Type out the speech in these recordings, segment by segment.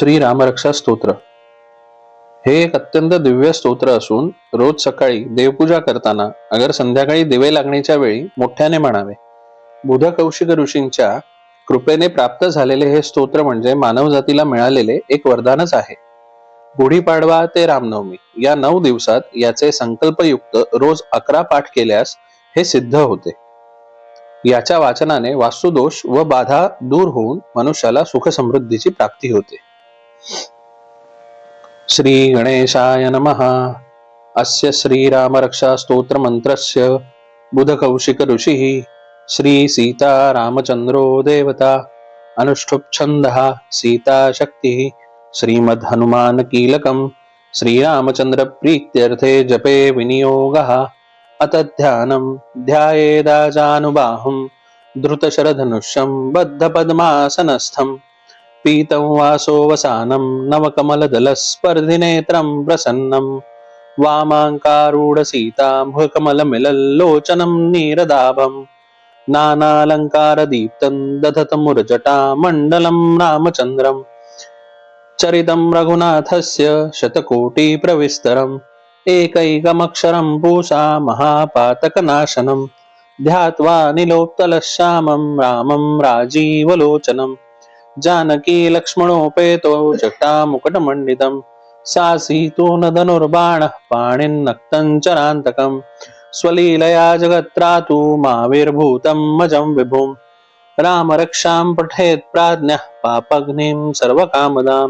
श्री रामरक्षा स्तोत्र. हे एक अत्यंत दिव्य स्तोत्र असून रोज सकाळी देवपूजा करताना अगर संध्याकाळी दिवे लागण्याच्या वेळी मोठ्याने म्हणावे. बुध कौशिक ऋषींच्या कृपेने प्राप्त झालेले हे स्तोत्र म्हणजे मानव जातीला मिळालेले एक वरदानच आहे. गुढीपाडवा ते रामनवमी या नऊ दिवसात याचे संकल्पयुक्त रोज अकरा पाठ केल्यास हे सिद्ध होते. याच्या वाचनाने वास्तुदोष व बाधा दूर होऊन मनुष्याला सुख समृद्धीची प्राप्ती होते. श्री गणेशाय नमः। अस्य श्रीरामरक्षास्तोत्रमन्त्रस्य स्तोत्र मंत्रस्य बुधकौशिक ऋषिः श्री सीता रामचंद्रो देवता अनुष्ठुप छन्दः सीता शक्तिः श्रीमद् हनुमान कीलकम् प्रीत्यर्थे जपे विनियोगः। अत ध्यानं ध्यायेदाजानुबाहुं द्रुतशरधनुष्यम् बद्धपद्मासनस्थम्। पीतं वासोवसानं नवकमलदलस्पर्धिनेत्रं प्रसन्नं। वामाङ्कारूढसीताम्भकमलमिलल्लोचनं नीरदाभं। नानालङ्कारदीप्तं दधतमुरजटामण्डलं रामचन्द्रम् चरितं रघुनाथस्य शतकोटिप्रविस्तरम्। एकैकमक्षरं पूषा महापातकनाशनं। ध्यात्वा निलोत्तलश्यामं रामं राजीवलोचनम्। जानकी लक्ष्मणोपेतो जटामुकुटमण्डितं सासीतो न धनुर्बाणः पाणिन्नक्तं चरान्तकम्। स्वलीलया जगत्रातु माविर्भूतं मजं विभुम्। रामरक्षां पठेत् प्राज्ञः पापग्निं सर्वकामदां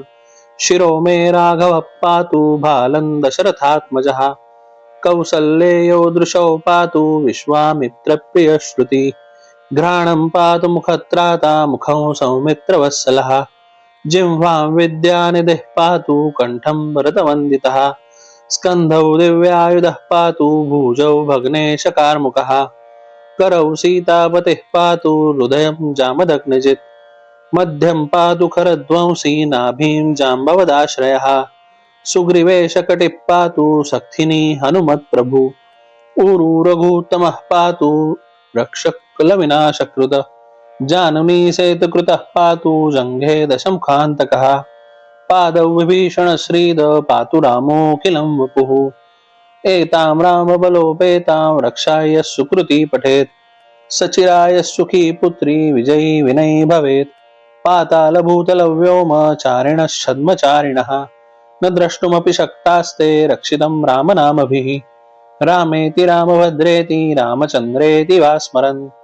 शिरो मे राघवः पातु भालं दशरथात्मजः कौसल्येयो दृशौ पातु विश्वामित्रप्रियश्रुतिः। घ्राणं पातु मुखत्राता मुखं सौमित्रवत्सलः। जिह्वां विद्यानिधिः पातु कण्ठं भरतवन्दितः स्कन्धौ दिव्यायुधः पातु भुजौ भग्नेशकार्मुकः। करौ सीतापतिः पातु हृदयं जामदग्निजित्। मध्यं पातु खरध्वंसी नाभीं जाम्बवदाश्रयः। सुग्रीवेशकटिः पातु सक्थिनी हनुमत्प्रभु। ऊरु पातु रक्षकुलविनाशकृत जाननी सेतकृतः पातु जङ्घे दशमुखान्तकः पादौ विभीषणश्रीद पातु रामोऽखिलं वपुः। एतां रामबलोपेतां रक्षाय सुकृति पठेत्। सचिराय सुखी पुत्री विजयी विनयी भवेत्। पातालभूतलव्योमचारिणश्छद्मचारिणः न द्रष्टुमपि शक्तास्ते रक्षितं रामनामभिः। रामेति रामभद्रेति रामचन्द्रेति वा स्मरन्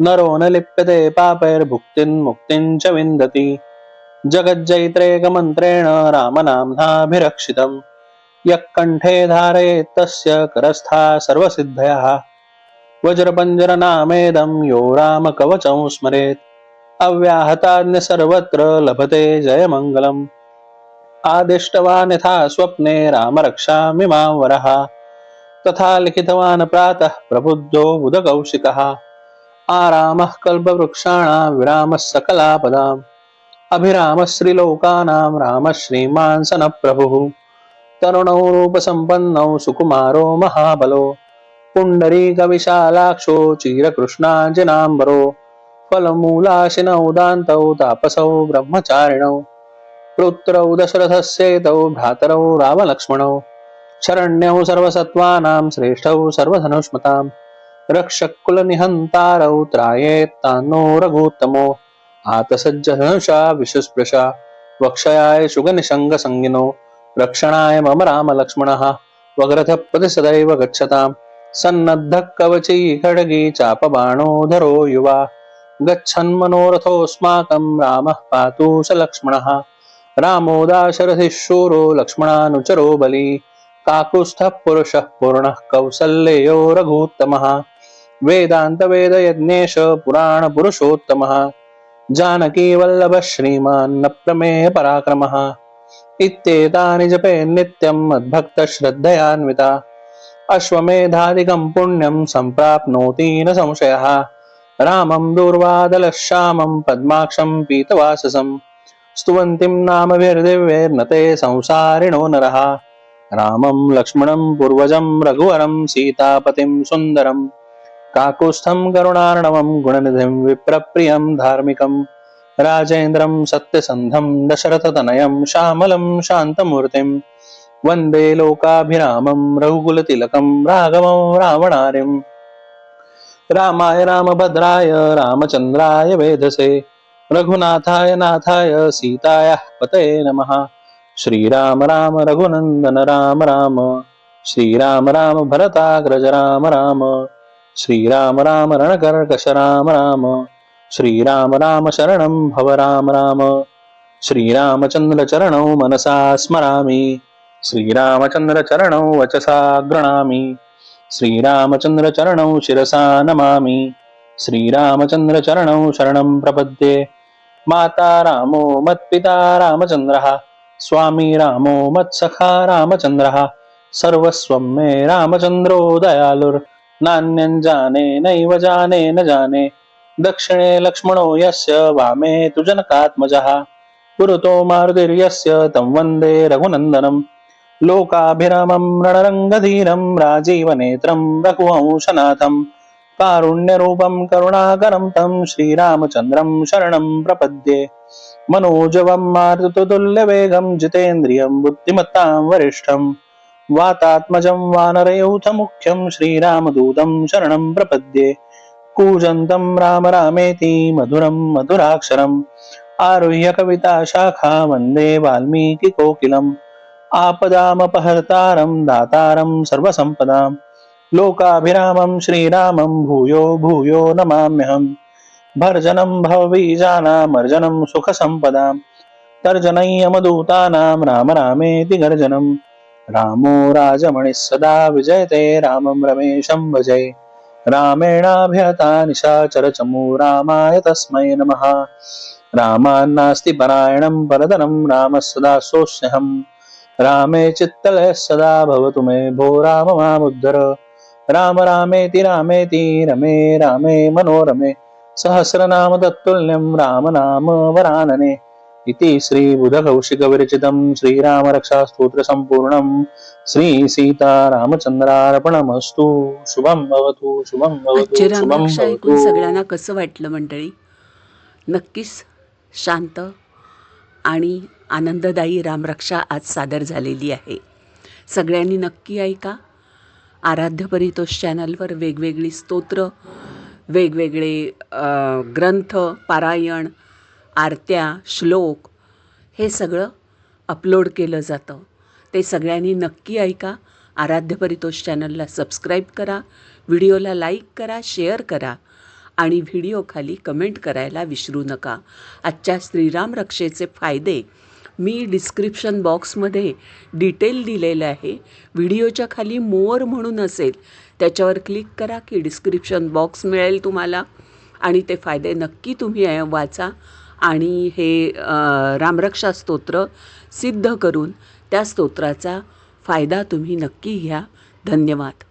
नरो न लिप्यते पापैर्भुक्तिं मुक्तिं च विन्दति। जगज्जैत्रेकमन्त्रेण रामनाम्नाभिरक्षितम् यः कण्ठे धारयेत् तस्य करस्था सर्वसिद्धयः। वज्रपञ्जरनामेदं यो रामकवचं स्मरेत्। अव्याहताज्ञ सर्वत्र लभते जयमङ्गलम्। आदिष्टवान् यथा स्वप्ने रामरक्षामि मां वरः। तथा लिखितवान् प्रातः प्रबुद्धो बुधकौशिकः। आरामः कल्पवृक्षाणां विरामः सकलापदाम् अभिरामः श्रीलोकानां रामः श्रीमान् सनप्रभुः तरुणौ रूपसम्पन्नौ सुकुमारो महाबलो पुण्डरीकविशालाक्षो चीरकृष्णाञ्जनाम्बरो फलमूलाशिनौ दान्तौ तापसौ ब्रह्मचारिणौ पुत्रौ दशरथस्येतौ भ्रातरौ रामलक्ष्मणौ शरण्यौ सर्वसत्त्वानां श्रेष्ठौ सर्वधनुष्मताम् रक्षकुलनिहन्तारौ त्रायेत्तान्नो रघुत्तमो आतसज्जधनुषा विशुस्पृशा वक्षयाय शुगनिषङ्गसंगिनो रक्षणाय मम रामलक्ष्मणः वग्रथपदि सदैव गच्छताम्। सन्नद्धः कवची खड्गी चापबाणोधरो युवा गच्छन्मनोरथोऽस्माकं रामः पातु स लक्ष्मणः। रामो दाशरथिः शूरो लक्ष्मणानुचरो बली काकुत्स्थः पुरुषः पूर्णः कौसल्ययो रघूत्तमः वेदान्तवेदयज्ञेश पुराणपुरुषोत्तमः। जानकीवल्लभः श्रीमान् न प्रमेय पराक्रमः इत्येतानि जपे नित्यं मद्भक्तश्रद्धयान्विता। अश्वमेधादिकं पुण्यं सम्प्राप्नोति न संशयः। रामं दूर्वादलश्यामं पद्माक्षं पीतवाससं। स्तुवन्तीं नामभिर्दिव्यैर्न ते संसारिणो नरः। रामं लक्ष्मणं पूर्वजं रघुवरं सीतापतिं सुन्दरं काकुत्स्थं करुणार्णवं गुणनिधिं विप्रप्रियं धार्मिकं राजेन्द्रं सत्यसन्धं दशरथतनयं श्यामलं शान्तमूर्तिं वन्दे लोकाभिरामं रघुकुलतिलकं राघवं रावणारिम् रामाय रामभद्राय रामचन्द्राय वेधसे रघुनाथाय नाथाय सीताय पतये नमः। श्रीराम राम रघुनन्दन राम राम श्रीराम राम भरताग्रज राम राम। श्रीराम राम रणकर्कश राम। राम श्रीराम राम शरणं भव राम राम। श्रीरामचन्द्रचरणौ मनसा स्मरामि। श्रीरामचन्द्रचरणौ वचसा गृणामि। श्रीरामचन्द्रचरणौ शिरसा नमामि। श्रीरामचन्द्रचरणौ शरणं प्रपद्ये। माता रामो मत्पिता रामचन्द्रः। स्वामी रामो मत्सखा रामचन्द्रः। सर्वस्वं मे रामचन्द्रो नान्यं जाने नैव जाने न जाने। दक्षिणे लक्ष्मणो यस्य वामे तु जनकात्मजः। पुरतो मारुतिर्यस्य तं वन्दे रघुनन्दनं। लोकाभिरामं रणरङ्गधीरं राजीवनेत्रं रघुवंशनाथं। कारुण्यरूपं करुणाकरं तं श्रीरामचन्द्रं शरणं प्रपद्ये। मनोजवं मारुततुल्यवेगं जितेन्द्रियं बुद्धिमत्तां वरिष्ठं वातात्मजं वानरयूथमुख्यं श्रीरामदूतं शरणं प्रपद्ये। कूजन्तं राम रामेति मधुरं मधुराक्षरम्। आरुह्य कविता शाखा वन्दे वाल्मीकिकोकिलम् आपदामपहर्तारं दातारं सर्वसम्पदां लोकाभिरामं श्रीरामं भूयो भूयो नमाम्यहम्। भर्जनं भवबीजानामर्जनं सुखसम्पदां तर्जनय्यमदूतानां राम रामेति गर्जनं रामो राजमणिः सदा विजयते रामं रमेशं भजे। रामेणाभिहता निशाचरचमू रामाय तस्मै नमः। रामान्नास्ति परायणं परदनं रामः सदा सोऽस्यहम् रामे चित्तलयः सदा भवतु मे भो राम मामुद्धर। राम रामेति रामेति रमे रामे मनोरमे। सहस्रनाम तत्तुल्यं राम नाम वरानने। इति श्रीबुधकौशिकविरचितं श्रीरामरक्षास्तोत्रसम्पूर्णं श्रीसीतारामचन्द्रार्पणमस्तु। शुभं भवतु शुभं भवतु आजचे शुभं रामरक्षा ऐकून भवतु। सगळ्यांना कसं वाटलं मंडळी? नक्कीच शांत आणि आनंददायी रामरक्षा आज सादर झालेली आहे. सगळ्यांनी नक्की ऐका. आराध्य परितोष चॅनलवर वेगवेगळी स्तोत्र वेगवेगळे ग्रंथ पारायण आरत्या श्लोक हे सगळं अपलोड केलं जातं. ते सगळ्यांनी नक्की ऐका. आराध्य परितोष चॅनलला सबस्क्राईब करा. व्हिडिओला लाईक करा शेअर करा. आणि व्हिडिओखाली कमेंट करायला विसरू नका. आजच्या श्रीराम रक्षेचे फायदे मी डिस्क्रिप्शन बॉक्समध्ये डिटेल दिलेलं आहे. व्हिडिओच्या खाली मोअर म्हणून असेल त्याच्यावर क्लिक करा की डिस्क्रिप्शन बॉक्स मिळेल तुम्हाला. आणि ते फायदे नक्की तुम्ही वाचा. आणि हे रामरक्षा स्तोत्र सिद्ध करून त्या स्तोत्राचा फायदा तुम्ही नक्की घ्या. धन्यवाद.